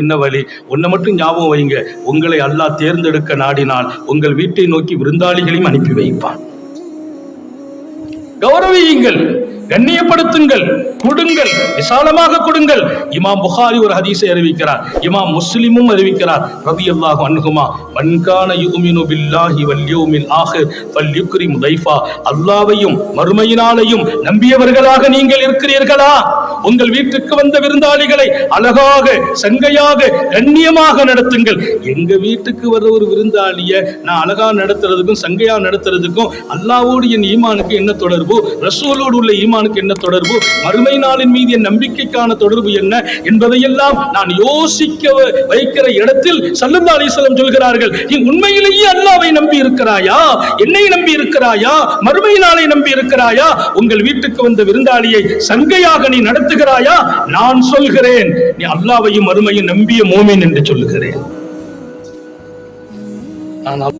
என்ன வழி? ஒன்றை மட்டும் ஞாபகம் வைங்க. உங்களை அல்லாஹ் தேர்ந்தெடுக்க நாடினால் உங்கள் வீட்டை நோக்கி விருந்தாளிகளையும் அனுப்பி வைப்பான். கௌரவியுங்கள் கண்ணியப்படுத்துங்கள் கொடுங்கள் விசாலமாக கொடுங்கள். இமாம் புகாரி ஒரு ஹதீஸை அறிவிக்கிறார். இமாம் முஸ்லிமும் அறிவிக்கிறார். ரதியல்லாஹு அன்ஹுமா மன்கான யுகுமினு பில்லாஹி வல் ஆஹு ஆஹிர் ஃபல்யுக்ரிம் தைஃபா. அல்லாஹ்வையும் மறுமையினாலையும் நம்பியவர்களாக நீங்கள் இருக்கிறீர்களா? உங்கள் வீட்டுக்கு வந்த விருந்தாளிகளை அழகாக சங்கையாக கண்ணியமாக நடத்துங்கள். எங்க வீட்டுக்கு வர்ற ஒரு விருந்தாளிய நான் அழகா நடத்துறதுக்கும் சங்கையா நடத்துறதுக்கும் அல்லாவோடு என் ஈமானுக்கு என்ன தொடர்பு? ரசூலோடு உள்ள ஈமானுக்கு என்ன தொடர்பு? மறுமை நாளின் மீது என் நம்பிக்கைக்கான தொடர்பு என்ன? என்பதையெல்லாம் நான் யோசிக்க வைக்கிற இடத்தில் சல்லல்லா அலிஸ்லம் சொல்கிறார்கள். நீ உண்மையிலேயே அல்லாவை நம்பி இருக்கிறாயா? என்னை நம்பி இருக்கிறாயா? மறுமை நாளை நம்பி இருக்கிறாயா? உங்கள் வீட்டுக்கு வந்த விருந்தாளியை சங்கையாக நீ சொல்லுகிறாயா? நான் சொல்கிறேன். நீ அல்லாவையும் அருமையும் நம்பிய மோமின் என்று சொல்லுகிறேன். நான்